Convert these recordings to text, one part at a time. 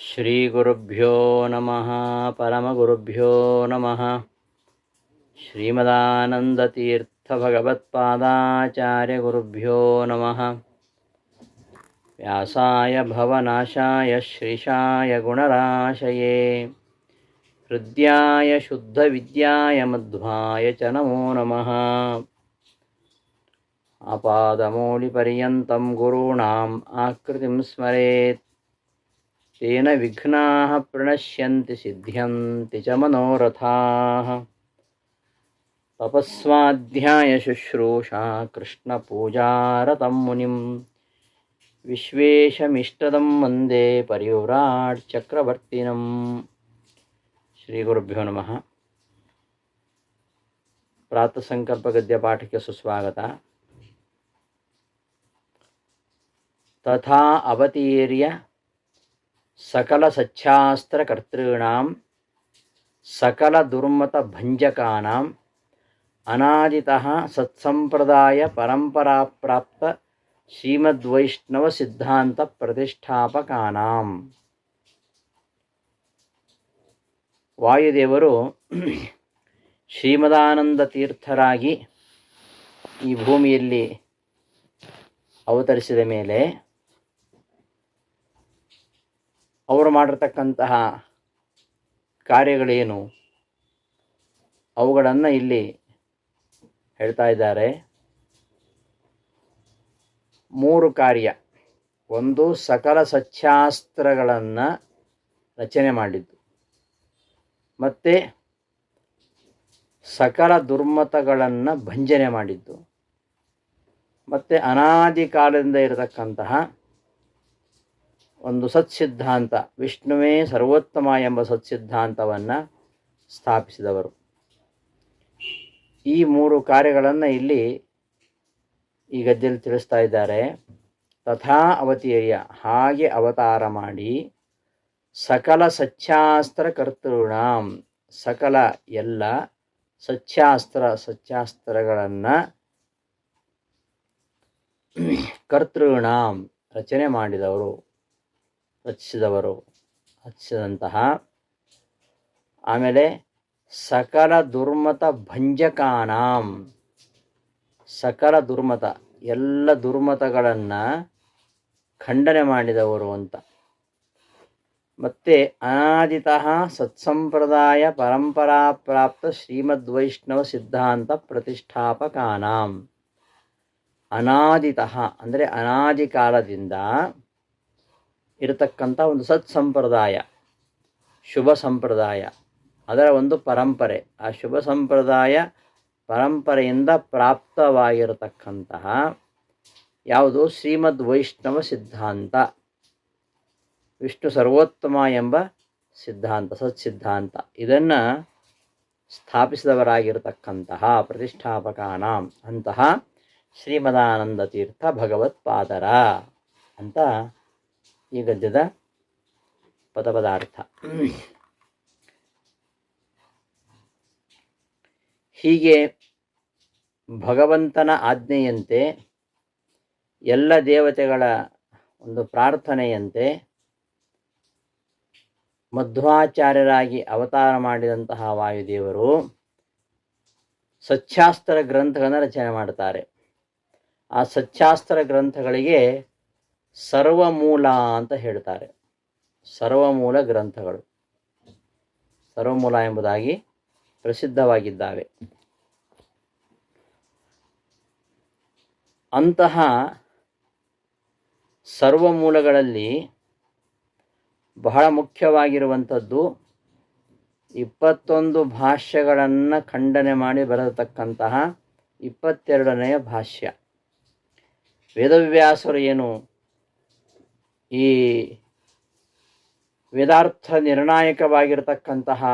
श्रीगुरुभ्यो नमः परमगुरुभ्यो नमः। श्रीमदानन्दतीर्थभगवत्पादाचार्यगुरुभ्यो नमः। व्यासाय भवनाशाय श्रीशाय गुणराशये। हृद्याय शुद्धविद्याय मध्वाय च नमो नमः। अपादमौलिपर्यन्तं गुरूणाम् आकृतिं स्मरेत्। तेन विघ्नाः प्रणश्यन्ति सिद्ध्यन्ति च मनोरथाः तपस्वाध्यायशुश्रूषा कृष्णपूजारतं मुनिं विश्वेशमिष्टदं वन्दे परिव्राट् चक्रवर्तिनम् ಶ್ರೀಗುರುಭ್ಯೋ ನಮಃ ಪ್ರಾತಃಸಂಕಲ್ಪ ಗದ್ಯ ಪಾಠಕ್ಕೆ ಸುಸ್ವಾಗತ ತಥಾ ಅವತೀರ್ಯ सकलसच्छास्त्रकर्तॄणां सकलदुर्मतभञ्जकानाम् अनादितः सत्सम्प्रदायपरम्पराप्राप्त ಶ್ರೀಮದ್ವೈಷ್ಣವಸಿದ್ಧಾಂತಪ್ರತಿಷ್ಠಾಪಕಾನಾಂ ವಾಯುದೇವರು ಶ್ರೀಮದಾನಂದ ತೀರ್ಥರಾಗಿ ಈ ಭೂಮಿಯಲ್ಲಿ ಅವತರಿಸಿದ ಮೇಲೆ ಅವರು ಮಾಡಿರ್ತಕ್ಕಂತಹ ಕಾರ್ಯಗಳೇನು? ಅವುಗಳನ್ನು ಇಲ್ಲಿ ಹೇಳ್ತಾ ಇದ್ದಾರೆ. ಮೂರು ಕಾರ್ಯ. ಒಂದು, ಸಕಲ ಸಚ್ಚಾಸ್ತ್ರಗಳನ್ನು ರಚನೆ ಮಾಡಿದ್ದು. ಮತ್ತು, ಸಕಲ ದುರ್ಮತಗಳನ್ನು ಭಂಜನೆ ಮಾಡಿದ್ದು. ಮತ್ತು, ಅನಾದಿ ಕಾಲದಿಂದ ಇರತಕ್ಕಂತಹ ಒಂದು ಸತ್ಸಿದ್ಧಾಂತ, ವಿಷ್ಣುವೇ ಸರ್ವೋತ್ತಮ ಎಂಬ ಸತ್ಸಿದ್ಧಾಂತವನ್ನು ಸ್ಥಾಪಿಸಿದವರು. ಈ ಮೂರು ಕಾರ್ಯಗಳನ್ನು ಇಲ್ಲಿ ಈ ಗದ್ಯದಲ್ಲಿ ತಿಳಿಸ್ತಾ ಇದ್ದಾರೆ. ತಥಾ ಅವತೀರ್ಯ, ಹಾಗೆ ಅವತಾರ ಮಾಡಿ, ಸಕಲ ಸಚ್ಚಾಸ್ತ್ರ ಕರ್ತೃಣಾಂ, ಸಕಲ ಎಲ್ಲ ಸಚ್ಚಾಸ್ತ್ರ ಸಚ್ಚಾಸ್ತ್ರಗಳನ್ನು ಕರ್ತೃಣಾಂ ರಚನೆ ಮಾಡಿದವರು. ರಚಿಸಿದವರು. ಹಚ್ಚಿದಂತಹ ಆಮೇಲೆ ಸಕಲ ದುರ್ಮತ ಭಂಜಕಾನಾಂ. ಸಕಲ ದುರ್ಮತ, ಎಲ್ಲ ದುರ್ಮತಗಳನ್ನು ಖಂಡನೆ ಮಾಡಿದವರು ಅಂತ. ಮತ್ತು ಅನಾದಿತಃ ಸತ್ಸಂಪ್ರದಾಯ ಪರಂಪರಾ ಪ್ರಾಪ್ತ ಶ್ರೀಮದ್ವೈಷ್ಣವ ಸಿದ್ಧಾಂತ ಪ್ರತಿಷ್ಠಾಪಕಾನಾಂ. ಅನಾದಿತಃ, ಅಂದರೆ ಅನಾದಿ ಕಾಲದಿಂದ ಇರತಕ್ಕಂಥ ಒಂದು ಸತ್ ಸಂಪ್ರದಾಯ ಶುಭ ಸಂಪ್ರದಾಯ, ಅದರ ಒಂದು ಪರಂಪರೆ. ಆ ಶುಭ ಸಂಪ್ರದಾಯ ಪರಂಪರೆಯಿಂದ ಪ್ರಾಪ್ತವಾಗಿರತಕ್ಕಂತಹ ಯಾವುದು? ಶ್ರೀಮದ್ ವೈಷ್ಣವ ಸಿದ್ಧಾಂತ. ವಿಷ್ಣು ಸರ್ವೋತ್ತಮ ಎಂಬ ಸಿದ್ಧಾಂತ ಸತ್ ಸಿದ್ಧಾಂತ ಇದನ್ನು ಸ್ಥಾಪಿಸಿದವರಾಗಿರತಕ್ಕಂತಹ ಪ್ರತಿಷ್ಠಾಪಕಾನಾಂ ಅಂತಹ ಶ್ರೀಮದಾನಂದ ತೀರ್ಥ ಭಗವತ್ಪಾದರ ಅಂತ ಈ ಗದ್ಯದ ಪದಪದಾರ್ಥ. ಹೀಗೆ ಭಗವಂತನ ಆಜ್ಞೆಯಂತೆ ಎಲ್ಲ ದೇವತೆಗಳ ಒಂದು ಪ್ರಾರ್ಥನೆಯಂತೆ ಮಧ್ವಾಚಾರ್ಯರಾಗಿ ಅವತಾರ ಮಾಡಿದಂತಹ ವಾಯುದೇವರು ಸತ್ಯಾಸ್ತ್ರ ಗ್ರಂಥಗಳನ್ನು ರಚನೆ ಮಾಡ್ತಾರೆ. ಆ ಸತ್ಯಾಸ್ತ್ರ ಗ್ರಂಥಗಳಿಗೆ ಸರ್ವಮೂಲ ಅಂತ ಹೇಳ್ತಾರೆ. ಸರ್ವಮೂಲ ಗ್ರಂಥಗಳು. ಸರ್ವಮೂಲ ಎಂಬುದಾಗಿ ಪ್ರಸಿದ್ಧವಾಗಿದ್ದಾವೆ. ಅಂತಹ ಸರ್ವಮೂಲಗಳಲ್ಲಿ ಬಹಳ ಮುಖ್ಯವಾಗಿರುವಂಥದ್ದು ಇಪ್ಪತ್ತೊಂದು ಭಾಷ್ಯಗಳನ್ನು ಖಂಡನೆ ಮಾಡಿ ಬರತಕ್ಕಂತಹ ಇಪ್ಪತ್ತೆರಡನೆಯ ಭಾಷ್ಯ. ವೇದವ್ಯಾಸರು ಏನು ಈ ವೇದಾರ್ಥ ನಿರ್ಣಾಯಕವಾಗಿರತಕ್ಕಂತಹ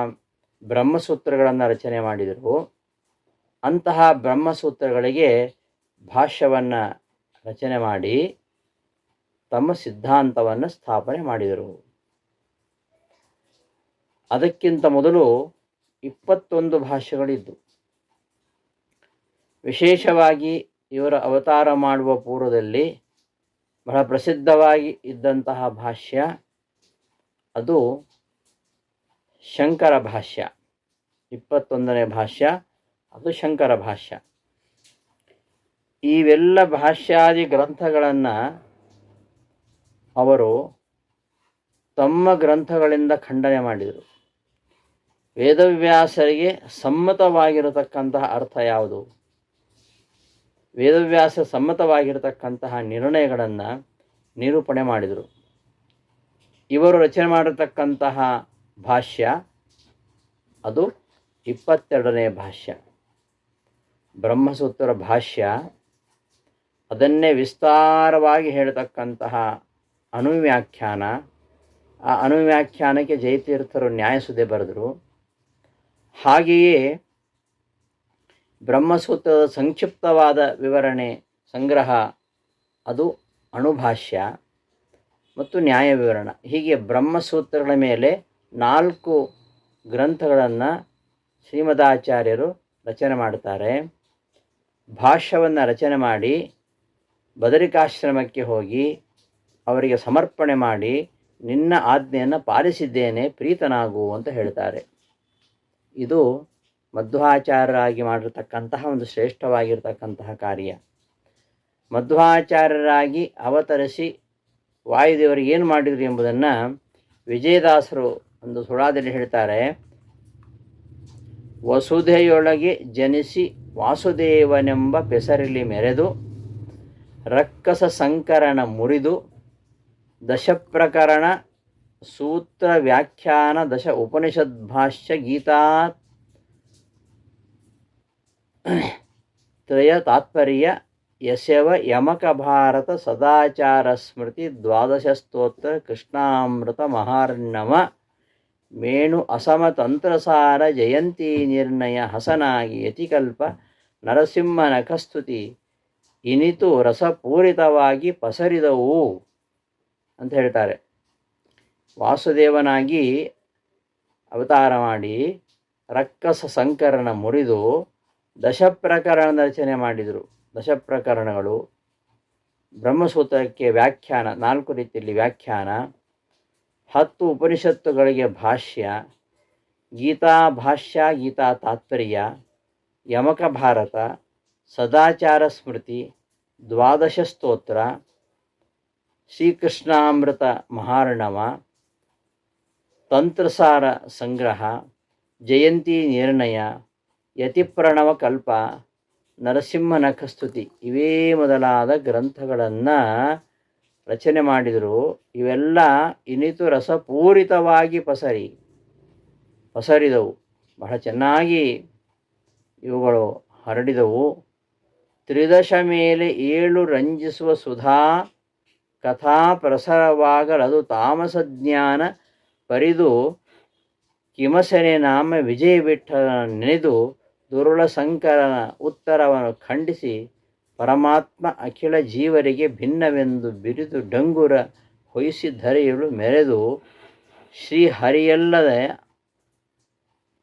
ಬ್ರಹ್ಮಸೂತ್ರಗಳನ್ನು ರಚನೆ ಮಾಡಿದರು. ಅಂತಹ ಬ್ರಹ್ಮಸೂತ್ರಗಳಿಗೆ ಭಾಷ್ಯವನ್ನು ರಚನೆ ಮಾಡಿ ತಮ್ಮ ಸಿದ್ಧಾಂತವನ್ನು ಸ್ಥಾಪನೆ ಮಾಡಿದರು. ಅದಕ್ಕಿಂತ ಮೊದಲು ಇಪ್ಪತ್ತೊಂದು ಭಾಷ್ಯಗಳಿದ್ದು. ವಿಶೇಷವಾಗಿ ಇವರ ಅವತಾರ ಮಾಡುವ ಪೂರ್ವದಲ್ಲಿ ಬಹಳ ಪ್ರಸಿದ್ಧವಾಗಿ ಇದ್ದಂತಹ ಭಾಷ್ಯ ಅದು ಶಂಕರ ಭಾಷ್ಯ. ಇಪ್ಪತ್ತೊಂದನೇ ಭಾಷ್ಯ, ಅದು ಶಂಕರ ಭಾಷ್ಯ. ಇವೆಲ್ಲ ಭಾಷ್ಯಾದಿ ಗ್ರಂಥಗಳನ್ನು ಅವರು ತಮ್ಮ ಗ್ರಂಥಗಳಿಂದ ಖಂಡನೆ ಮಾಡಿದರು. ವೇದವ್ಯಾಸರಿಗೆ ಸಮ್ಮತವಾಗಿರತಕ್ಕಂತಹ ಅರ್ಥ ಯಾವುದು? ವೇದವ್ಯಾಸ ಸಮ್ಮತವಾಗಿರತಕ್ಕಂತಹ ನಿರ್ಣಯಗಳನ್ನು ನಿರೂಪಣೆ ಮಾಡಿದರು. ಇವರು ರಚನೆ ಮಾಡಿರತಕ್ಕಂತಹ ಭಾಷ್ಯ, ಅದು ಇಪ್ಪತ್ತೆರಡನೇ ಭಾಷ್ಯ. ಬ್ರಹ್ಮಸೂತ್ರ ಭಾಷ್ಯ, ಅದನ್ನೇ ವಿಸ್ತಾರವಾಗಿ ಹೇಳತಕ್ಕಂತಹ ಅಣುವ್ಯಾಖ್ಯಾನ. ಆ ಅಣುವ್ಯಾಖ್ಯಾನಕ್ಕೆ ಜಯತೀರ್ಥರು ನ್ಯಾಯಸುದೆ ಬರೆದರು. ಹಾಗೆಯೇ ಬ್ರಹ್ಮಸೂತ್ರದ ಸಂಕ್ಷಿಪ್ತವಾದ ವಿವರಣೆ ಸಂಗ್ರಹ. ಅದು ಅಣುಭಾಷ್ಯ ಮತ್ತು ನ್ಯಾಯ ವಿವರಣ. ಹೀಗೆ ಬ್ರಹ್ಮಸೂತ್ರಗಳ ಮೇಲೆ ನಾಲ್ಕು ಗ್ರಂಥಗಳನ್ನು ಶ್ರೀಮದಾಚಾರ್ಯರು ರಚನೆ ಮಾಡುತ್ತಾರೆ. ಭಾಷ್ಯವನ್ನು ರಚನೆ ಮಾಡಿ, ಬದರಿಕಾಶ್ರಮಕ್ಕೆ ಹೋಗಿ, ಅವರಿಗೆ ಸಮರ್ಪಣೆ ಮಾಡಿ, ನಿನ್ನ ಆಜ್ಞೆಯನ್ನು ಪಾಲಿಸಿದ್ದೇನೆ, ಪ್ರೀತನಾಗು ಅಂತ ಹೇಳ್ತಾರೆ. ಇದು ಮಧ್ವಾಚಾರ್ಯರಾಗಿ ಮಾಡಿರ್ತಕ್ಕಂತಹ ಒಂದು ಶ್ರೇಷ್ಠವಾಗಿರ್ತಕ್ಕಂತಹ ಕಾರ್ಯ. ಮಧ್ವಾಚಾರ್ಯರಾಗಿ ಅವತರಿಸಿ ವಾಯುದೇವರು ಏನು ಮಾಡಿದರು ಎಂಬುದನ್ನು ವಿಜಯದಾಸರು ಒಂದು ಸುಳಾದಲ್ಲಿ ಹೇಳ್ತಾರೆ. ವಸುಧೆಯೊಳಗೆ ಜನಿಸಿ ವಾಸುದೇವನೆಂಬ ಪೆಸರಲ್ಲಿ ಮೆರೆದು ರಕ್ಕಸ ಸಂಕರಣ ಮುರಿದು ದಶಪ್ರಕರಣ ಸೂತ್ರ ವ್ಯಾಖ್ಯಾನ ದಶ ಉಪನಿಷದ್ ಭಾಷ್ಯ ಗೀತಾ ತ್ರಯ ತಾತ್ಪರ್ಯ ಯಶವ ಯಮಕ ಭಾರತ ಸದಾಚಾರ ಸ್ಮೃತಿ ದ್ವಾದಶ ಸ್ತೋತ್ರ ಕೃಷ್ಣಾಮೃತ ಮಹಾರ್ಣವ ಮೇಣು ಅಸಮತಂತ್ರಸಾರ ಜಯಂತಿ ನಿರ್ಣಯ ಹಸನಾಗಿ ಯತಿಕಲ್ಪ ನರಸಿಂಹ ನಖಸ್ತುತಿ ಇನಿತು ರಸಪೂರಿತವಾಗಿ ಪಸರಿದವು ಅಂತ ಹೇಳ್ತಾರೆ. ವಾಸುದೇವನಾಗಿ ಅವತಾರ ಮಾಡಿ ರಕ್ಕಸ ಸಂಕರಣ ಮುರಿದು ದಶಪ್ರಕರಣದ ರಚನೆ ಮಾಡಿದರು. ದಶಪ್ರಕರಣಗಳು ಬ್ರಹ್ಮಸೂತ್ರಕ್ಕೆ ವ್ಯಾಖ್ಯಾನ, ನಾಲ್ಕು ರೀತಿಯಲ್ಲಿ ವ್ಯಾಖ್ಯಾನ. ಹತ್ತು ಉಪನಿಷತ್ತುಗಳಿಗೆ ಭಾಷ್ಯ. ಗೀತಾ ಭಾಷ್ಯ, ಗೀತಾ ತಾತ್ಪರ್ಯ. ಯಮಕ ಭಾರತ. ಸದಾಚಾರ ಸ್ಮೃತಿ. ದ್ವಾದಶ ಸ್ತೋತ್ರ. ಶ್ರೀಕೃಷ್ಣಾಮೃತ ಮಹಾರ್ಣವ. ತಂತ್ರಸಾರ ಸಂಗ್ರಹ. ಜಯಂತಿ ನಿರ್ಣಯ. ಯತಿಪ್ರಣವ ಕಲ್ಪ ನರಸಿಂಹನಖಸ್ತುತಿ ಇವೇ ಮೊದಲಾದ ಗ್ರಂಥಗಳನ್ನು ರಚನೆ ಮಾಡಿದರು. ಇವೆಲ್ಲ ಇನಿತು ರಸಪೂರಿತವಾಗಿ ಪಸರಿ, ಪಸರಿದವು. ಬಹಳ ಚೆನ್ನಾಗಿ ಇವುಗಳು ಹರಡಿದವು. ತ್ರಿದಶ ಮೇಲೆ ಏಳು ರಂಜಿಸುವ ಸುಧಾ ಕಥಾ ಪ್ರಸರವಾಗಲದು ತಾಮಸ ಜ್ಞಾನ ಪರಿದು ಕಿಮಸನೆ ನಾಮ ವಿಜಯ ನೆನೆದು ದುರುಳ ಸಂಕರನ ಉತ್ತರವನ್ನು ಖಂಡಿಸಿ ಪರಮಾತ್ಮ ಅಖಿಲ ಜೀವರಿಗೆ ಭಿನ್ನವೆಂದು ಬಿರಿದು ಡಂಗುರ ಹೊಯಿಸಿ ಧರೆಯಲು ಮೆರೆದು ಶ್ರೀಹರಿಯಲ್ಲದೆ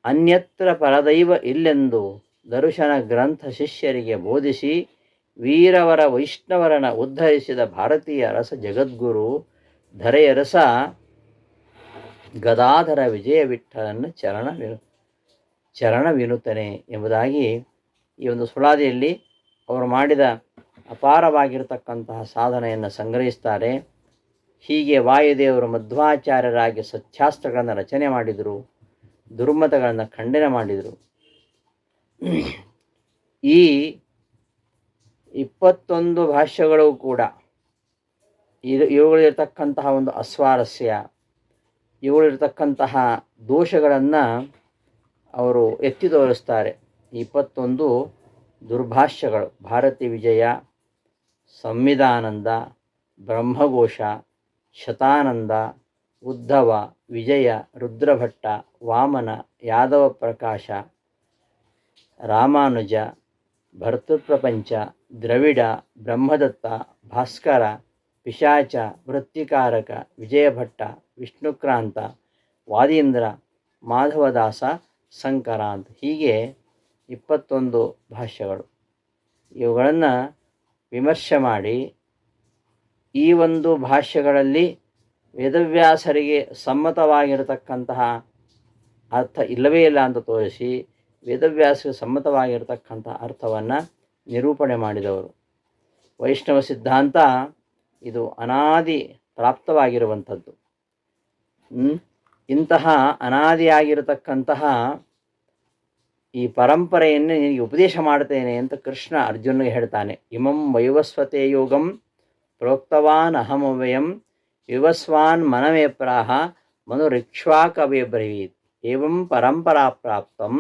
ಅನ್ಯತ್ರ ಪರದೈವ ಇಲ್ಲೆಂದು ದರ್ಶನ ಗ್ರಂಥ ಶಿಷ್ಯರಿಗೆ ಬೋಧಿಸಿ ವೀರವರ ವೈಷ್ಣವರನ ಉದ್ಧರಿಸಿದ ಭಾರತೀಯ ರಸ ಜಗದ್ಗುರು ಧರೆಯ ರಸ ಗದಾಧರ ವಿಜಯ ವಿಠಲನ ಚರಣ ವಿನುತನೆ ಎಂಬುದಾಗಿ ಈ ಒಂದು ಸುಳಾದಿಯಲ್ಲಿ ಅವರು ಮಾಡಿದ ಅಪಾರವಾಗಿರತಕ್ಕಂತಹ ಸಾಧನೆಯನ್ನು ಸಂಗ್ರಹಿಸ್ತಾರೆ. ಹೀಗೆ ವಾಯುದೇವರು ಮಧ್ವಾಚಾರ್ಯರಾಗಿ ಸತ್ಯಾಸ್ತ್ರಗಳನ್ನು ರಚನೆ ಮಾಡಿದರು, ದುರ್ಮತಗಳನ್ನು ಖಂಡನೆ ಮಾಡಿದರು. ಈ ಇಪ್ಪತ್ತೊಂದು ಭಾಷ್ಯಗಳು ಕೂಡ ಇದು ಇವುಗಳಿರ್ತಕ್ಕಂತಹ ಒಂದು ಅಸ್ವಾರಸ್ಯ, ಇವುಗಳಿರ್ತಕ್ಕಂತಹ ದೋಷಗಳನ್ನು ಅವರು ಎತ್ತಿ ತೋರಿಸ್ತಾರೆ. ಇಪ್ಪತ್ತೊಂದು ದುರ್ಭಾಷ್ಯಗಳು. ಭಾರತಿ ವಿಜಯ, ಸಂವಿಧಾನಂದ, ಬ್ರಹ್ಮಘೋಷ, ಶತಾನಂದ, ಉದ್ಧವ, ವಿಜಯ, ರುದ್ರಭಟ್ಟ, ವಾಮನ, ಯಾದವ ಪ್ರಕಾಶ, ರಾಮಾನುಜ, ಭರ್ತೃಪ್ರಪಂಚ, ದ್ರವಿಡ, ಬ್ರಹ್ಮದತ್ತ, ಭಾಸ್ಕರ, ಪಿಶಾಚ, ವೃತ್ತಿಕಾರಕ, ವಿಜಯಭಟ್ಟ, ವಿಷ್ಣುಕ್ರಾಂತ, ವಾದೀಂದ್ರ, ಮಾಧವದಾಸ ಸಂಕರಾಂತ್. ಹೀಗೆ ಇಪ್ಪತ್ತೊಂದು ಭಾಷ್ಯಗಳು. ಇವುಗಳನ್ನು ವಿಮರ್ಶೆ ಮಾಡಿ ಈ ಒಂದು ಭಾಷ್ಯಗಳಲ್ಲಿ ವೇದವ್ಯಾಸರಿಗೆ ಸಮ್ಮತವಾಗಿರತಕ್ಕಂತಹ ಅರ್ಥ ಇಲ್ಲವೇ ಇಲ್ಲ ಅಂತ ತೋರಿಸಿ ವೇದವ್ಯಾಸಕ್ಕೆ ಸಮ್ಮತವಾಗಿರತಕ್ಕಂತಹ ಅರ್ಥವನ್ನು ನಿರೂಪಣೆ ಮಾಡಿದವರು. ವೈಷ್ಣವ ಸಿದ್ಧಾಂತ ಇದು ಅನಾದಿ ಪ್ರಾಪ್ತವಾಗಿರುವಂಥದ್ದು. ಹ್ಮ್? ಇಂತಹ ಅನಾದಿಯಾಗಿರತಕ್ಕಂತಹ ಈ ಪರಂಪರೆಯನ್ನು ನಿನಗೆ ಉಪದೇಶ ಮಾಡ್ತೇನೆ ಅಂತ ಕೃಷ್ಣ ಅರ್ಜುನಿಗೆ ಹೇಳ್ತಾನೆ. ಇಮಂ ವೈವಸ್ವತೆ ಯೋಗಂ ಪ್ರೋಕ್ತವಾನ್ ಅಹಮವ್ಯಯಂ ವಿವಸ್ವಾನ್ ಮನವೇ ಪ್ರಾಹ ಮನುರಿಕ್ಷ್ವಾಕವೇ ಬ್ರವೀತ್ ಏವಂ ಪರಂಪರಾ ಪ್ರಾಪ್ತಂ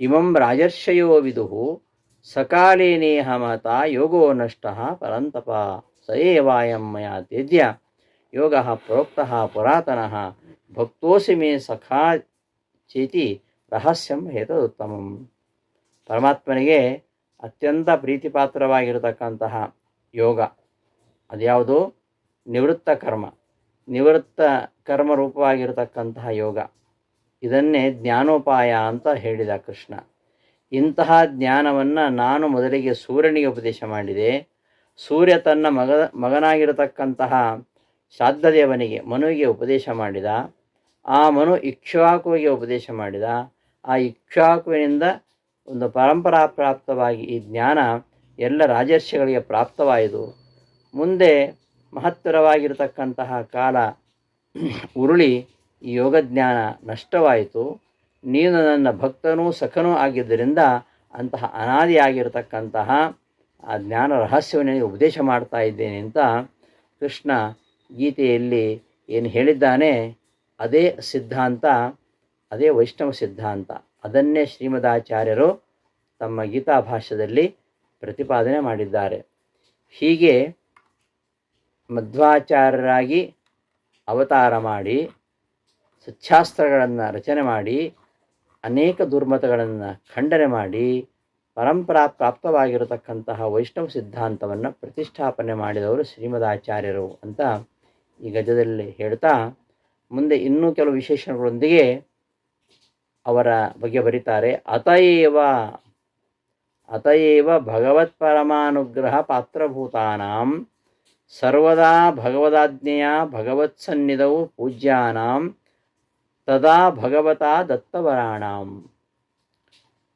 ಇಮಂ ರಾಜರ್ಷಯೋ ವಿದು ಸಕಾಲೇನೇಹ ಮತ ಯೋಗೋ ನಷ್ಟ ಪರಂತಪ ಸ ಏವಾಯಂ ಮಯಾ ತ್ಯಜ್ಯ ಯೋಗ ಪ್ರೋಕ್ತಃ ಪುರಾತನಃ ಭಕ್ತೋಸಿ ಮೇ ಸಖಾ ಚೇತಿ ರಹಸ್ಯಂ ಹೇತದುತ್ತಮಂ. ಪರಮಾತ್ಮನಿಗೆ ಅತ್ಯಂತ ಪ್ರೀತಿಪಾತ್ರವಾಗಿರತಕ್ಕಂತಹ ಯೋಗ. ಅದ್ಯಾವುದು? ನಿವೃತ್ತ ಕರ್ಮ. ನಿವೃತ್ತ ಕರ್ಮ ರೂಪವಾಗಿರತಕ್ಕಂತಹ ಯೋಗ. ಇದನ್ನೇ ಜ್ಞಾನೋಪಾಯ ಅಂತ ಹೇಳಿದ ಕೃಷ್ಣ. ಇಂತಹ ಜ್ಞಾನವನ್ನು ನಾನು ಮೊದಲಿಗೆ ಸೂರ್ಯನಿಗೆ ಉಪದೇಶ ಮಾಡಿದೆ. ಸೂರ್ಯ ತನ್ನ ಮಗ, ಮಗನಾಗಿರತಕ್ಕಂತಹ ಶ್ರಾದ್ದದೇವನಿಗೆ ಮನುವಿಗೆ ಉಪದೇಶ ಮಾಡಿದ. ಆ ಮನು ಇಕ್ಷ್ವಾಕುವಿಗೆ ಉಪದೇಶ ಮಾಡಿದ. ಆ ಇಕ್ಷ್ವಾಕುವಿನಿಂದ ಒಂದು ಪರಂಪರಾ ಪ್ರಾಪ್ತವಾಗಿ ಈ ಜ್ಞಾನ ಎಲ್ಲ ರಾಜರ್ಷಿಗಳಿಗೆ ಪ್ರಾಪ್ತವಾಯಿತು. ಮುಂದೆ ಮಹತ್ತರವಾಗಿರತಕ್ಕಂತಹ ಕಾಲ ಉರುಳಿ ಈ ಯೋಗಜ್ಞಾನ ನಷ್ಟವಾಯಿತು. ನೀನು ನನ್ನ ಭಕ್ತನೂ ಸಖನೂ ಆಗಿದ್ದರಿಂದ ಅಂತಹ ಅನಾದಿಯಾಗಿರತಕ್ಕಂತಹ ಆ ಜ್ಞಾನ ರಹಸ್ಯವನ್ನು ಉಪದೇಶ ಮಾಡ್ತಾ ಇದ್ದೇನೆ ಅಂತ ಕೃಷ್ಣ ಗೀತೆಯಲ್ಲಿ ಏನು ಹೇಳಿದ್ದಾನೆ, ಅದೇ ಸಿದ್ಧಾಂತ, ಅದೇ ವೈಷ್ಣವ ಸಿದ್ಧಾಂತ. ಅದನ್ನೇ ಶ್ರೀಮದಾಚಾರ್ಯರು ತಮ್ಮ ಗೀತಾ ಭಾಷ್ಯದಲ್ಲಿ ಪ್ರತಿಪಾದನೆ ಮಾಡಿದ್ದಾರೆ. ಹೀಗೆ ಮಧ್ವಾಚಾರ್ಯರಾಗಿ ಅವತಾರ ಮಾಡಿ, ಸಚ್ಛಾಸ್ತ್ರಗಳನ್ನು ರಚನೆ ಮಾಡಿ, ಅನೇಕ ದುರ್ಮತಗಳನ್ನು ಖಂಡನೆ ಮಾಡಿ ಪರಂಪರಾ ಪ್ರಾಪ್ತವಾಗಿರತಕ್ಕಂತಹ ವೈಷ್ಣವ ಸಿದ್ಧಾಂತವನ್ನು ಪ್ರತಿಷ್ಠಾಪನೆ ಮಾಡಿದವರು ಶ್ರೀಮದಾಚಾರ್ಯರು ಅಂತ ಈ ಗಜದಲ್ಲಿ ಹೇಳ್ತಾ, ಮುಂದೆ ಇನ್ನೂ ಕೆಲವು ವಿಶೇಷಗಳೊಂದಿಗೆ ಅವರ ಬಗ್ಗೆ ಬರೀತಾರೆ. ಅತಯೇವ ಅತಯೇವ ಭಗವತ್ ಪರಮಾನುಗ್ರಹ ಪಾತ್ರಭೂತಾನಾಂ, ಸರ್ವದಾ ಭಗವದಾಜ್ಞೆಯ ಭಗವತ್ಸನ್ನಿಧೌ ಪೂಜ್ಯಾನಾಂ, ತದಾ ಭಗವತಾ ದತ್ತವರಾಣಾಂ.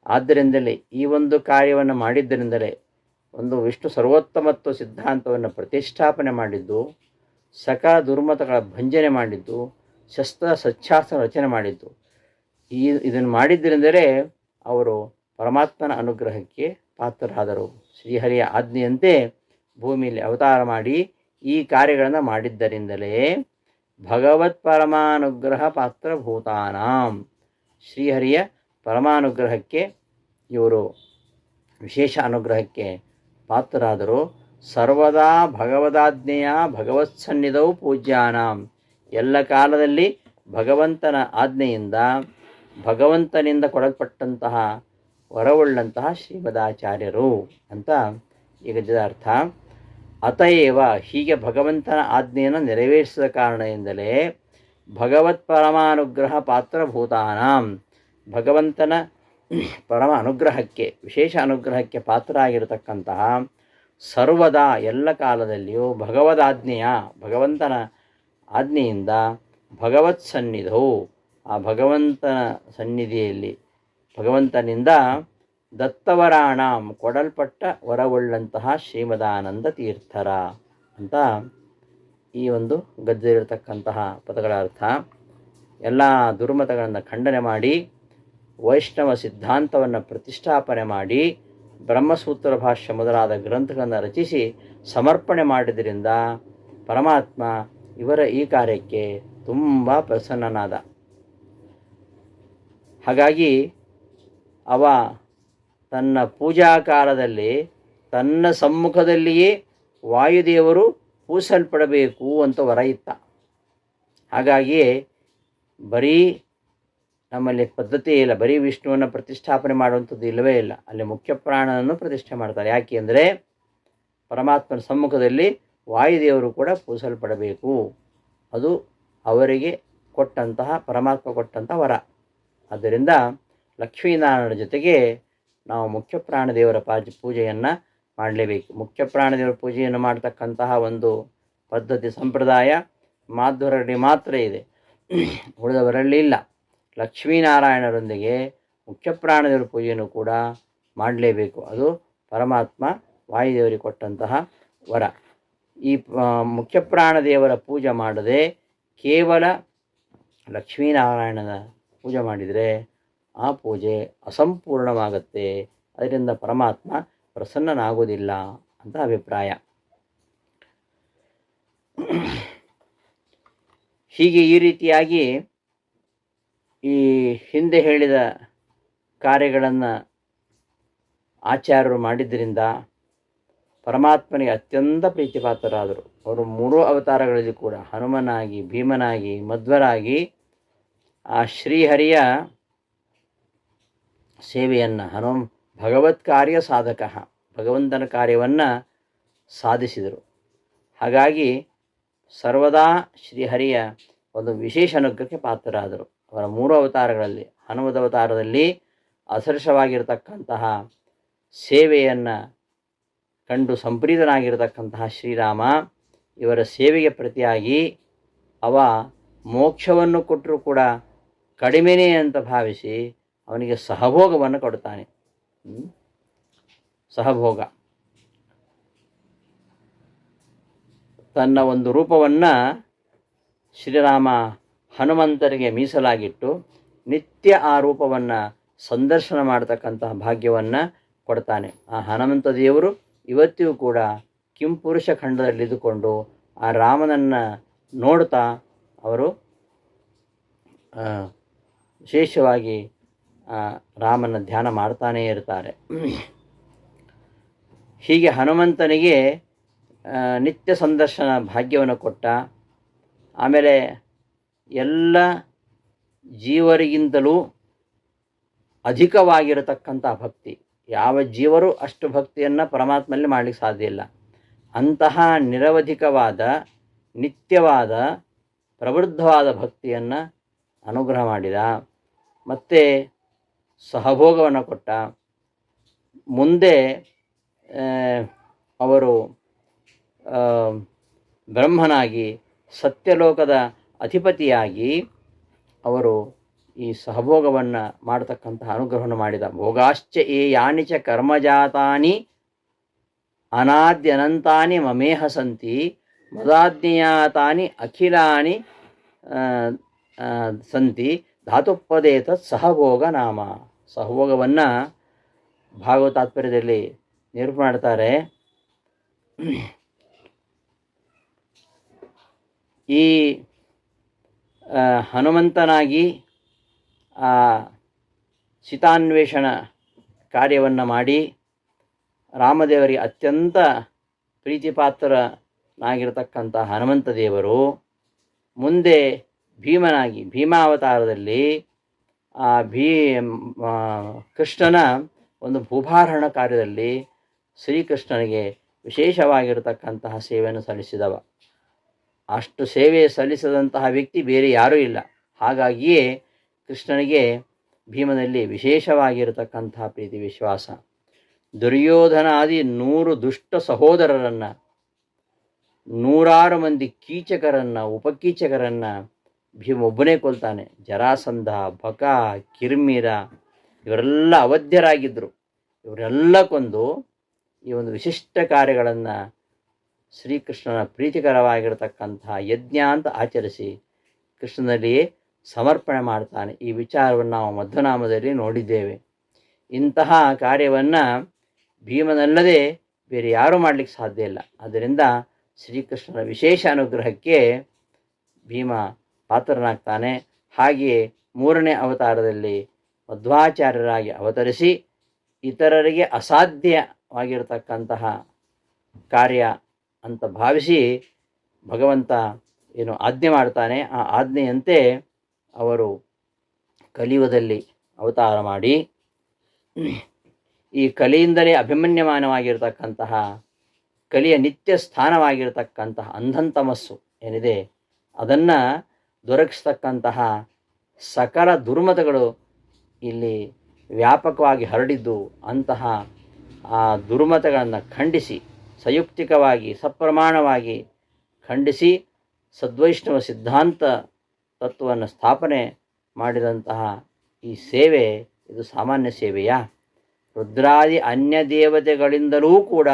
ಆದ್ದರಿಂದಲೇ ಈ ಒಂದು ಕಾರ್ಯವನ್ನು ಮಾಡಿದ್ದರಿಂದಲೇ ಒಂದು ವಿಷ್ಣು ಸರ್ವೋತ್ತಮತ್ವ ಸಿದ್ಧಾಂತವನ್ನು ಪ್ರತಿಷ್ಠಾಪನೆ ಮಾಡಿದ್ದು ಸಕ ದುರ್ಮತಗಳ ಭಂಜನೆ ಮಾಡಿದ್ದು, ಶಸ್ತ್ರ ಸಚ್ಛಾಸ್ತ್ರ ರಚನೆ ಮಾಡಿದ್ದು. ಈ ಇದನ್ನು ಮಾಡಿದ್ದರಿಂದಲೇ ಅವರು ಪರಮಾತ್ಮನ ಅನುಗ್ರಹಕ್ಕೆ ಪಾತ್ರರಾದರು. ಶ್ರೀಹರಿಯ ಆಜ್ಞೆಯಂತೆ ಭೂಮಿಯಲ್ಲಿ ಅವತಾರ ಮಾಡಿ ಈ ಕಾರ್ಯಗಳನ್ನು ಮಾಡಿದ್ದರಿಂದಲೇ ಭಗವತ್ ಪರಮಾನುಗ್ರಹ ಪಾತ್ರ ಪಾತ್ರಭೂತಾನಾಂ. ಶ್ರೀಹರಿಯ ಪರಮಾನುಗ್ರಹಕ್ಕೆ ಇವರು ವಿಶೇಷ ಅನುಗ್ರಹಕ್ಕೆ ಪಾತ್ರರಾದರು. ಸರ್ವದಾ ಭಗವದಾಜ್ಞೆಯ ಭಗವತ್ ಸನ್ನಿಧವು ಪೂಜ್ಯಾನಾಂ. ಎಲ್ಲ ಕಾಲದಲ್ಲಿ ಭಗವಂತನ ಆಜ್ಞೆಯಿಂದ, ಭಗವಂತನಿಂದ ಕೊಡಲ್ಪಟ್ಟಂತಹ, ಹೊರವುಳ್ಳಂತಹ ಶ್ರೀಮದಾಚಾರ್ಯರು ಅಂತ ಈಗ ಅರ್ಥ ಅತಯೇವ ಹೀಗೆ ಭಗವಂತನ ಆಜ್ಞೆಯನ್ನು ನೆರವೇರಿಸಿದ ಕಾರಣದಿಂದಲೇ ಭಗವತ್ ಪರಮಾನುಗ್ರಹ ಪಾತ್ರಭೂತಾನಾಂ. ಭಗವಂತನ ಪರಮ ಅನುಗ್ರಹಕ್ಕೆ, ವಿಶೇಷ ಅನುಗ್ರಹಕ್ಕೆ ಪಾತ್ರ ಆಗಿರತಕ್ಕಂತಹ ಸರ್ವದಾ ಎಲ್ಲ ಕಾಲದಲ್ಲಿಯೂ ಭಗವದಾಜ್ಞೆಯ ಭಗವಂತನ ಆಜ್ಞೆಯಿಂದ ಭಗವತ್ ಸನ್ನಿಧವು ಆ ಭಗವಂತನ ಸನ್ನಿಧಿಯಲ್ಲಿ ಭಗವಂತನಿಂದ ದತ್ತವರಾಣಾಂ ಕೊಡಲ್ಪಟ್ಟ ವರವುಳ್ಳಂತಹ ಶ್ರೀಮದಾನಂದ ತೀರ್ಥರ ಅಂತ ಈ ಒಂದು ಗದ್ದೆಯಿರತಕ್ಕಂತಹ ಪದಗಳ ಅರ್ಥ ಎಲ್ಲ ದುರ್ಮತಗಳನ್ನು ಖಂಡನೆ ಮಾಡಿ, ವೈಷ್ಣವ ಸಿದ್ಧಾಂತವನ್ನು ಪ್ರತಿಷ್ಠಾಪನೆ ಮಾಡಿ ಬ್ರಹ್ಮಸೂತ್ರ ಭಾಷ್ಯ ಮೊದಲಾದ ಗ್ರಂಥಗಳನ್ನು ರಚಿಸಿ ಸಮರ್ಪಣೆ ಮಾಡಿದ್ರಿಂದ ಪರಮಾತ್ಮ ಇವರ ಈ ಕಾರ್ಯಕ್ಕೆ ತುಂಬ ಪ್ರಸನ್ನನಾದ. ಹಾಗಾಗಿ ಅವ ತನ್ನ ಪೂಜಾಕಾರದಲ್ಲಿ ತನ್ನ ಸಮ್ಮುಖದಲ್ಲಿಯೇ ವಾಯುದೇವರು ಪೂಸಲ್ಪಡಬೇಕು ಅಂತ ವರ ಇತ್ತ. ಹಾಗಾಗಿಯೇ ಬರೀ ನಮ್ಮಲ್ಲಿ ಪದ್ಧತಿ ಇಲ್ಲ. ಬರೀ ವಿಷ್ಣುವನ್ನು ಪ್ರತಿಷ್ಠಾಪನೆ ಮಾಡುವಂಥದ್ದು ಇಲ್ಲವೇ ಇಲ್ಲ. ಅಲ್ಲಿ ಮುಖ್ಯ ಪ್ರಾಣನನ್ನು ಪ್ರತಿಷ್ಠೆ ಮಾಡ್ತಾರೆ. ಯಾಕೆ ಅಂದರೆ ಪರಮಾತ್ಮನ ಸಮ್ಮುಖದಲ್ಲಿ ವಾಯುದೇವರು ಕೂಡ ಪೂಸಲ್ಪಡಬೇಕು ಅದು ಅವರಿಗೆ ಕೊಟ್ಟಂತಹ, ಪರಮಾತ್ಮ ಕೊಟ್ಟಂತಹ ವರ. ಆದ್ದರಿಂದ ಲಕ್ಷ್ಮೀನಾರಾಯಣ ಜೊತೆಗೆ ನಾವು ಮುಖ್ಯ ಪ್ರಾಣದೇವರ ಪಾಜ್, ಪೂಜೆಯನ್ನು ಮಾಡಲೇಬೇಕು. ಮುಖ್ಯ ಪ್ರಾಣದೇವರ ಪೂಜೆಯನ್ನು ಮಾಡತಕ್ಕಂತಹ ಒಂದು ಪದ್ಧತಿ, ಸಂಪ್ರದಾಯ ಮಾಧ್ವರಲ್ಲಿ ಮಾತ್ರ ಇದೆ. ಉಳಿದವರಲ್ಲಿ ಇಲ್ಲ. ಲಕ್ಷ್ಮೀನಾರಾಯಣರೊಂದಿಗೆ ಮುಖ್ಯ ಪ್ರಾಣದೇವರ ಪೂಜೆಯನ್ನು ಕೂಡ ಮಾಡಲೇಬೇಕು. ಅದು ಪರಮಾತ್ಮ ವಾಯುದೇವರಿಗೆ ಕೊಟ್ಟಂತಹ ವರ. ಈ ಮುಖ್ಯಪ್ರಾಣದೇವರ ಮುಖ್ಯ ಪ್ರಾಣದೇವರ ಪೂಜೆ ಮಾಡದೆ ಕೇವಲ ಲಕ್ಷ್ಮೀನಾರಾಯಣನ ಪೂಜೆ ಮಾಡಿದರೆ ಆ ಪೂಜೆ ಅಸಂಪೂರ್ಣವಾಗುತ್ತೆ. ಅದರಿಂದ ಪರಮಾತ್ಮ ಪ್ರಸನ್ನನಾಗುವುದಿಲ್ಲ ಅಂತ ಅಭಿಪ್ರಾಯ. ಹೀಗೆ ಈ ರೀತಿಯಾಗಿ ಈ ಹಿಂದೆ ಹೇಳಿದ ಕಾರ್ಯಗಳನ್ನು ಆಚಾರ್ಯರು ಮಾಡಿದ್ದರಿಂದ ಪರಮಾತ್ಮನಿಗೆ ಅತ್ಯಂತ ಪ್ರೀತಿಪಾತ್ರರಾದರು. ಅವರು ಮೂರೂ ಅವತಾರಗಳಲ್ಲಿ ಕೂಡ ಹನುಮನಾಗಿ, ಭೀಮನಾಗಿ, ಮಧ್ವರಾಗಿ ಆ ಶ್ರೀಹರಿಯ ಸೇವೆಯನ್ನು, ಹನುಮ ಭಗವತ್ ಕಾರ್ಯ ಸಾಧಕ, ಭಗವಂತನ ಕಾರ್ಯವನ್ನು ಸಾಧಿಸಿದರು. ಹಾಗಾಗಿ ಸರ್ವದಾ ಶ್ರೀಹರಿಯ ಒಂದು ವಿಶೇಷ ಅನುಗ್ರಹಕ್ಕೆ ಪಾತ್ರರಾದರು. ಅವರ ಮೂರು ಅವತಾರಗಳಲ್ಲಿ, ಹನುಮದ ಅವತಾರದಲ್ಲಿ ಅಸರ್ಷವಾಗಿರತಕ್ಕಂತಹ ಸೇವೆಯನ್ನು ಕಂಡು ಸಂಪ್ರೀತನಾಗಿರತಕ್ಕಂತಹ ಶ್ರೀರಾಮ ಇವರ ಸೇವೆಗೆ ಪ್ರತಿಯಾಗಿ ಅವ ಮೋಕ್ಷವನ್ನು ಕೊಟ್ಟರೂ ಕೂಡ ಕಡಿಮೆನೇ ಅಂತ ಭಾವಿಸಿ ಅವನಿಗೆ ಸಹಭೋಗವನ್ನು ಕೊಡ್ತಾನೆ. ಸಹಭೋಗ. ತನ್ನ ಒಂದು ರೂಪವನ್ನು ಶ್ರೀರಾಮ ಹನುಮಂತರಿಗೆ ಮೀಸಲಾಗಿಟ್ಟು ನಿತ್ಯ ಆ ರೂಪವನ್ನು ಸಂದರ್ಶನ ಮಾಡತಕ್ಕಂತಹ ಭಾಗ್ಯವನ್ನು ಕೊಡ್ತಾನೆ. ಆ ಹನುಮಂತ ದೇವರು ಇವತ್ತಿಗೂ ಕೂಡ ಕಿಂಪುರುಷ ಖಂಡದಲ್ಲಿದ್ದುಕೊಂಡು ಆ ರಾಮನನ್ನು ನೋಡ್ತಾ ಅವರು ವಿಶೇಷವಾಗಿ ರಾಮನ ಧ್ಯಾನ ಮಾಡ್ತಾನೇ ಇರ್ತಾರೆ. ಹೀಗೆ ಹನುಮಂತನಿಗೆ ನಿತ್ಯ ಸಂದರ್ಶನ ಭಾಗ್ಯವನ್ನು ಕೊಟ್ಟ. ಆಮೇಲೆ ಎಲ್ಲ ಜೀವರಿಗಿಂತಲೂ ಅಧಿಕವಾಗಿರತಕ್ಕಂಥ ಭಕ್ತಿ. ಯಾವ ಜೀವರು ಅಷ್ಟು ಭಕ್ತಿಯನ್ನು ಪರಮಾತ್ಮನಲ್ಲಿ ಮಾಡಲಿಕ್ಕೆ ಸಾಧ್ಯ ಇಲ್ಲ. ಅಂತಹ ನಿರವಧಿಕವಾದ, ನಿತ್ಯವಾದ, ಪ್ರವೃದ್ಧವಾದ ಭಕ್ತಿಯನ್ನು ಅನುಗ್ರಹ ಮಾಡಿದ, ಮತ್ತು ಸಹಭೋಗವನ್ನು ಕೊಟ್ಟ, ಮುಂದೆ ಅವರು ಬ್ರಹ್ಮನಾಗಿ ಸತ್ಯಲೋಕದ ಅಧಿಪತಿಯಾಗಿ ಅವರು ಈ ಸಹಭೋಗವನ್ನು ಮಾಡತಕ್ಕಂತಹ ಅನುಗ್ರಹವನ್ನು ಮಾಡಿದ. ಭೋಗಾಶ್ಚ ಏ ಯಾನಿ ಚ ಕರ್ಮಜಾತಾನಿ ಅನಾದ್ಯನಂತಾನಿ ಮಮೇಹ ಸಂತಿ ಮದಾಜ್ಞಯಾತಾನಿ ಅಖಿಲಾನಿ ಸಂತಿ ಧಾತುಪದೇತ ಸಹಭೋಗ ನಾಮ. ಸಹಭೋಗವನ್ನು ಭಾಗವತಾತ್ಪರ್ಯದಲ್ಲಿ ನಿರೂಪಣೆ ಮಾಡ್ತಾರೆ. ಈ ಹನುಮಂತನಾಗಿ ಆ ಸೀತಾನ್ವೇಷಣ ಕಾರ್ಯವನ್ನು ಮಾಡಿ ರಾಮದೇವರಿಗೆ ಅತ್ಯಂತ ಪ್ರೀತಿಪಾತ್ರನಾಗಿರತಕ್ಕಂಥ ಹನುಮಂತ ದೇವರು ಮುಂದೆ ಭೀಮನಾಗಿ ಭೀಮಾವತಾರದಲ್ಲಿ ಆ ಭೀ ಕೃಷ್ಣನ ಒಂದು ಭೂಭಾರಣ ಕಾರ್ಯದಲ್ಲಿ ಶ್ರೀಕೃಷ್ಣನಿಗೆ ವಿಶೇಷವಾಗಿರತಕ್ಕಂತಹ ಸೇವೆಯನ್ನು ಸಲ್ಲಿಸಿದವ. ಅಷ್ಟು ಸೇವೆ ಸಲ್ಲಿಸದಂತಹ ವ್ಯಕ್ತಿ ಬೇರೆ ಯಾರೂ ಇಲ್ಲ. ಹಾಗಾಗಿಯೇ ಕೃಷ್ಣನಿಗೆ ಭೀಮನಲ್ಲಿ ವಿಶೇಷವಾಗಿರತಕ್ಕಂತಹ ಪ್ರೀತಿ ವಿಶ್ವಾಸ. ದುರ್ಯೋಧನಾದಿ ನೂರು ದುಷ್ಟ ಸಹೋದರರನ್ನು, ನೂರಾರು ಮಂದಿ ಕೀಚಕರನ್ನು, ಉಪಕೀಚಕರನ್ನು ಭೀಮ ಒಬ್ಬನೇ ಕೊಲ್ತಾನೆ. ಜರಾಸಂಧ ಬಕ ಕಿರ್ಮಿರ, ಇವರೆಲ್ಲ ಅವಧ್ಯರಾಗಿದ್ದರು ಇವರೆಲ್ಲ ಕೊಂದು ಈ ಒಂದು ವಿಶಿಷ್ಟ ಕಾರ್ಯಗಳನ್ನು ಶ್ರೀಕೃಷ್ಣನ ಪ್ರೀತಿಕರವಾಗಿರತಕ್ಕಂತಹ ಯಜ್ಞ ಅಂತ ಆಚರಿಸಿ ಕೃಷ್ಣನಲ್ಲಿಯೇ ಸಮರ್ಪಣೆ ಮಾಡ್ತಾನೆ. ಈ ವಿಚಾರವನ್ನು ನಾವು ಮಧ್ವನಾಮದಲ್ಲಿ ನೋಡಿದ್ದೇವೆ. ಇಂತಹ ಕಾರ್ಯವನ್ನು ಭೀಮನಲ್ಲದೆ ಬೇರೆ ಯಾರೂ ಮಾಡಲಿಕ್ಕೆ ಸಾಧ್ಯ ಇಲ್ಲ. ಆದ್ದರಿಂದ ಶ್ರೀಕೃಷ್ಣನ ವಿಶೇಷ ಅನುಗ್ರಹಕ್ಕೆ ಭೀಮ ಪಾತ್ರನಾಗ್ತಾನೆ. ಹಾಗೆಯೇ ಮೂರನೇ ಅವತಾರದಲ್ಲಿ ಮಧ್ವಾಚಾರ್ಯರಾಗಿ ಅವತರಿಸಿ ಇತರರಿಗೆ ಅಸಾಧ್ಯವಾಗಿರತಕ್ಕಂತಹ ಕಾರ್ಯ ಅಂತ ಭಾವಿಸಿ ಭಗವಂತ ಏನು ಆಜ್ಞೆ ಮಾಡ್ತಾನೆ. ಆ ಆಜ್ಞೆಯಂತೆ ಅವರು ಕಲಿಯುಗದಲ್ಲಿ ಅವತಾರ ಮಾಡಿ, ಈ ಕಲಿಯಿಂದಲೇ ಅಭಿಮನ್ಯಮಾನವಾಗಿರತಕ್ಕಂತಹ, ಕಲಿಯ ನಿತ್ಯ ಸ್ಥಾನವಾಗಿರತಕ್ಕಂತಹ ಅಂಧಂತಮಸ್ಸು ಏನಿದೆ, ಅದನ್ನು ದೊರಕಿಸ್ತಕ್ಕಂತಹ ಸಕಲ ದುರ್ಮತಗಳು ಇಲ್ಲಿ ವ್ಯಾಪಕವಾಗಿ ಹರಡಿದ್ದು ಅಂತಹ ಆ ದುರ್ಮತಗಳನ್ನು ಖಂಡಿಸಿ ಸಂಯುಕ್ತಿಕವಾಗಿ, ಸಪ್ರಮಾಣವಾಗಿ ಖಂಡಿಸಿ ಸದ್ವೈಷ್ಣವ ಸಿದ್ಧಾಂತ ತತ್ವವನ್ನು ಸ್ಥಾಪನೆ ಮಾಡಿದಂತಹ ಈ ಸೇವೆ ಇದು ಸಾಮಾನ್ಯ ಸೇವೆಯಾ? ರುದ್ರಾದಿ ಅನ್ಯ ದೇವತೆಗಳಿಂದಲೂ ಕೂಡ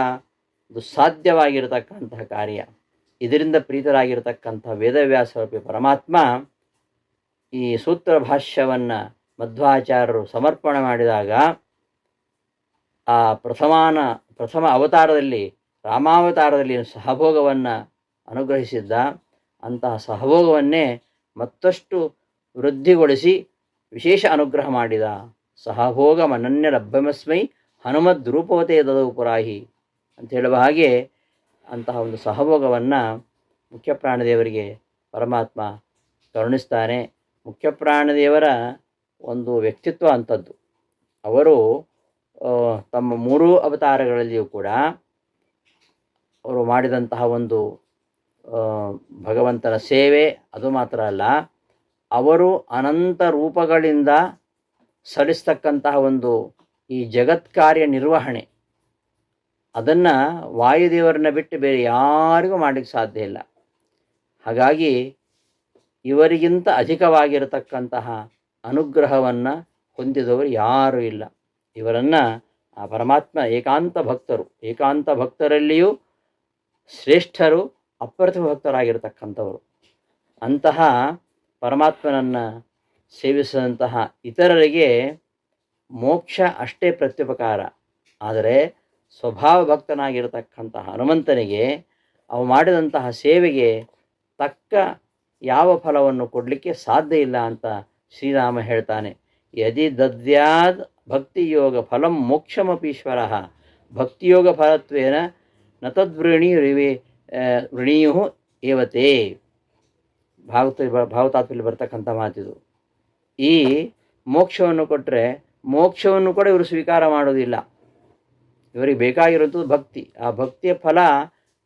ದುಸ್ಸಾಧ್ಯವಾಗಿರತಕ್ಕಂತಹ ಕಾರ್ಯ. ಇದರಿಂದ ಪ್ರೀತರಾಗಿರತಕ್ಕಂಥ ವೇದವ್ಯಾಸರೂಪಿ ಪರಮಾತ್ಮ ಈ ಸೂತ್ರ ಭಾಷ್ಯವನ್ನು ಮಧ್ವಾಚಾರ್ಯರು ಸಮರ್ಪಣೆ ಮಾಡಿದಾಗ ಆ ಪ್ರಥಮಾನ, ಪ್ರಥಮ ಅವತಾರದಲ್ಲಿ ರಾಮಾವತಾರದಲ್ಲಿ ಸಹಭೋಗವನ್ನು ಅನುಗ್ರಹಿಸಿದ್ದ ಅಂತಹ ಸಹಭೋಗವನ್ನೇ ಮತ್ತಷ್ಟು ವೃದ್ಧಿಗೊಳಿಸಿ ವಿಶೇಷ ಅನುಗ್ರಹ ಮಾಡಿದ. ಸಹಭೋಗ ಮನನ್ಯ ಲಭ್ಯಮಸ್ಮೈ ಹನುಮದ್ ರೂಪವತೆ ಪುರಾಹಿ ಅಂತ ಹೇಳುವ ಹಾಗೆ ಅಂತಹ ಒಂದು ಸಹಭೋಗವನ್ನು ಮುಖ್ಯ ಪ್ರಾಣದೇವರಿಗೆ ಪರಮಾತ್ಮ ಕರುಣಿಸ್ತಾನೆ. ಮುಖ್ಯ ಪ್ರಾಣದೇವರ ಒಂದು ವ್ಯಕ್ತಿತ್ವ ಅಂಥದ್ದು. ಅವರು ತಮ್ಮ ಮೂರೂ ಅವತಾರಗಳಲ್ಲಿಯೂ ಕೂಡ ಅವರು ಮಾಡಿದಂತಹ ಒಂದು ಭಗವಂತನ ಸೇವೆ ಅದು ಮಾತ್ರ ಅಲ್ಲ, ಅವರು ಅನಂತ ರೂಪಗಳಿಂದ ಸಲ್ಲಿಸ್ತಕ್ಕಂತಹ ಒಂದು ಈ ಜಗತ್ ಕಾರ್ಯ ನಿರ್ವಹಣೆ, ಅದನ್ನು ವಾಯುದೇವರನ್ನ ಬಿಟ್ಟು ಬೇರೆ ಯಾರಿಗೂ ಮಾಡಲಿಕ್ಕೆ ಸಾಧ್ಯ ಇಲ್ಲ. ಹಾಗಾಗಿ ಇವರಿಗಿಂತ ಅಧಿಕವಾಗಿರತಕ್ಕಂತಹ ಅನುಗ್ರಹವನ್ನು ಹೊಂದಿದವರು ಯಾರೂ ಇಲ್ಲ. ಇವರನ್ನು ಆ ಪರಮಾತ್ಮ ಏಕಾಂತ ಭಕ್ತರು, ಏಕಾಂತ ಭಕ್ತರಲ್ಲಿಯೂ ಶ್ರೇಷ್ಠರು ಅಪ್ರತಿಮ ಭಕ್ತರಾಗಿರ್ತಕ್ಕಂಥವರು. ಅಂತಹ ಪರಮಾತ್ಮನನ್ನು ಸೇವಿಸಿದಂತಹ ಇತರರಿಗೆ ಮೋಕ್ಷ ಅಷ್ಟೇ ಪ್ರತ್ಯುಪಕಾರ. ಆದರೆ ಸ್ವಭಾವ ಭಕ್ತನಾಗಿರತಕ್ಕಂತಹ ಹನುಮಂತನಿಗೆ ಅವು ಮಾಡಿದಂತಹ ಸೇವೆಗೆ ತಕ್ಕ ಯಾವ ಫಲವನ್ನು ಕೊಡಲಿಕ್ಕೆ ಸಾಧ್ಯ ಇಲ್ಲ ಅಂತ ಶ್ರೀರಾಮ ಹೇಳ್ತಾನೆ. ಯದಿ ದದ್ಯಾದ್ ಭಕ್ತಿಯೋಗ ಫಲಂ ಮೋಕ್ಷಮಪೀಶ್ವರ. ಭಕ್ತಿಯೋಗ ಫಲತ್ವೇನ ನ ತದ್ವೃಣಿ ರಿವೆ ವೃಣೀಯು ಏವತೆ. ಭಾವತ ಭಾವತಾತ್ಮಲ್ಲಿ ಬರ್ತಕ್ಕಂಥ ಮಾತಿದು. ಈ ಮೋಕ್ಷವನ್ನು ಕೊಟ್ಟರೆ ಮೋಕ್ಷವನ್ನು ಕೂಡ ಇವರು ಸ್ವೀಕಾರ ಮಾಡೋದಿಲ್ಲ. ಇವರಿಗೆ ಬೇಕಾಗಿರುವಂಥದ್ದು ಭಕ್ತಿ. ಆ ಭಕ್ತಿಯ ಫಲ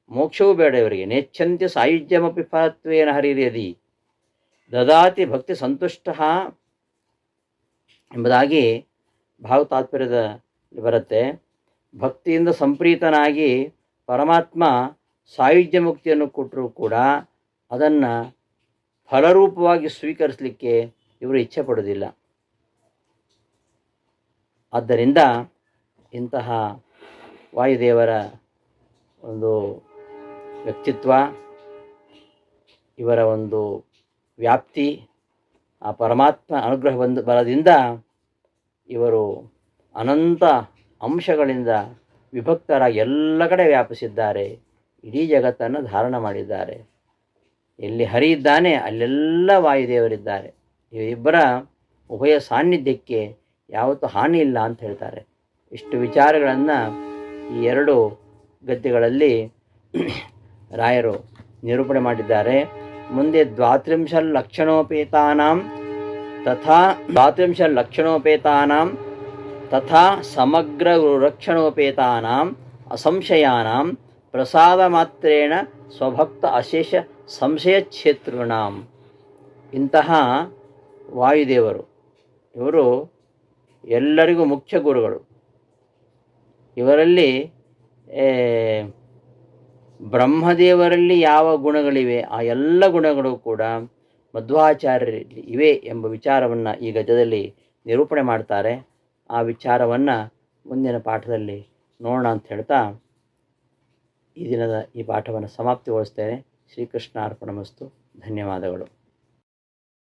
ಮೋಕ್ಷವೂ ಬೇಡ ಇವರಿಗೆ. ನೆಚ್ಛಂತ್ಯ ಸಾಯುಜ್ಯಮಪಿ ಫಲತ್ವೇನ ಹರಿರ್ಯದಿ ದದಾತಿ ಭಕ್ತಿ ಸಂತುಷ್ಟ ಎಂಬುದಾಗಿ ಭಾವತಾತ್ಪರ್ಯದ ಬರುತ್ತೆ. ಭಕ್ತಿಯಿಂದ ಸಂಪ್ರೀತನಾಗಿ ಪರಮಾತ್ಮ ಸಾಯುಜ್ಯ ಮುಕ್ತಿಯನ್ನು ಕೊಟ್ಟರೂ ಕೂಡ ಅದನ್ನು ಫಲರೂಪವಾಗಿ ಸ್ವೀಕರಿಸಲಿಕ್ಕೆ ಇವರು ಇಚ್ಛೆ ಪಡೋದಿಲ್ಲ. ಆದ್ದರಿಂದ ಇಂತಹ ವಾಯುದೇವರ ಒಂದು ವ್ಯಕ್ತಿತ್ವ, ಇವರ ಒಂದು ವ್ಯಾಪ್ತಿ, ಆ ಪರಮಾತ್ಮ ಅನುಗ್ರಹ ಬಂದ ಬಲದಿಂದ ಇವರು ಅನಂತ ಅಂಶಗಳಿಂದ ವಿಭಕ್ತರಾಗಿ ಎಲ್ಲ ಕಡೆ ವ್ಯಾಪಿಸಿದ್ದಾರೆ. ಇಡೀ ಜಗತ್ತನ್ನು ಧಾರಣ ಮಾಡಿದ್ದಾರೆ. ಎಲ್ಲಿ ಹರಿ ಇದ್ದಾನೆ, ಅಲ್ಲೆಲ್ಲ ವಾಯುದೇವರಿದ್ದಾರೆ. ಇವರಿಬ್ಬರ ಉಭಯ ಸಾನ್ನಿಧ್ಯಕ್ಕೆ ಯಾವತ್ತೂ ಹಾನಿ ಇಲ್ಲ ಅಂತ ಹೇಳ್ತಾರೆ. ಇಷ್ಟು ವಿಚಾರಗಳನ್ನು ಈ ಎರಡು ಗದ್ಯಗಳಲ್ಲಿ ರಾಯರು ನಿರೂಪಣೆ ಮಾಡಿದ್ದಾರೆ. ಮುಂದೆ ದ್ವಾತ್ರಿಂಶ ಲಕ್ಷಣೋಪೇತಾನಾಂ ತಥಾ ದ್ವಾತ್ರಿಂಶ ಲಕ್ಷಣೋಪೇತಾನಾಂ ತಥಾ ಸಮಗ್ರ ರಕ್ಷಣೋಪೇತಾನಾಂ ಅಸಂಶಯಾನಾಂ ಪ್ರಸಾದ ಮಾತ್ರೇಣ ಸ್ವಭಕ್ತ ಅಶೇಷ ಸಂಶಯ ಕ್ಷೇತೃಣಾಂ ಇಂತಹ ವಾಯುದೇವರು, ಇವರು ಎಲ್ಲರಿಗೂ ಮುಖ್ಯ ಗುರುಗಳು. ಇವರಲ್ಲಿ ಬ್ರಹ್ಮದೇವರಲ್ಲಿ ಯಾವ ಗುಣಗಳಿವೆ, ಆ ಎಲ್ಲ ಗುಣಗಳು ಕೂಡ ಮಧ್ವಾಚಾರ್ಯರಲ್ಲಿ ಇವೆ ಎಂಬ ವಿಚಾರವನ್ನು ಈ ಗಜದಲ್ಲಿ ನಿರೂಪಣೆ ಮಾಡ್ತಾರೆ. ಆ ವಿಚಾರವನ್ನು ಮುಂದಿನ ಪಾಠದಲ್ಲಿ ನೋಡೋಣ ಅಂತ ಹೇಳ್ತಾ ಈ ದಿನದ ಈ ಪಾಠವನ್ನು ಸಮಾಪ್ತಿಗೊಳಿಸ್ತೇನೆ. ಶ್ರೀಕೃಷ್ಣ ಅರ್ಪಣಮಸ್ತು ಧನ್ಯವಾದಗಳು.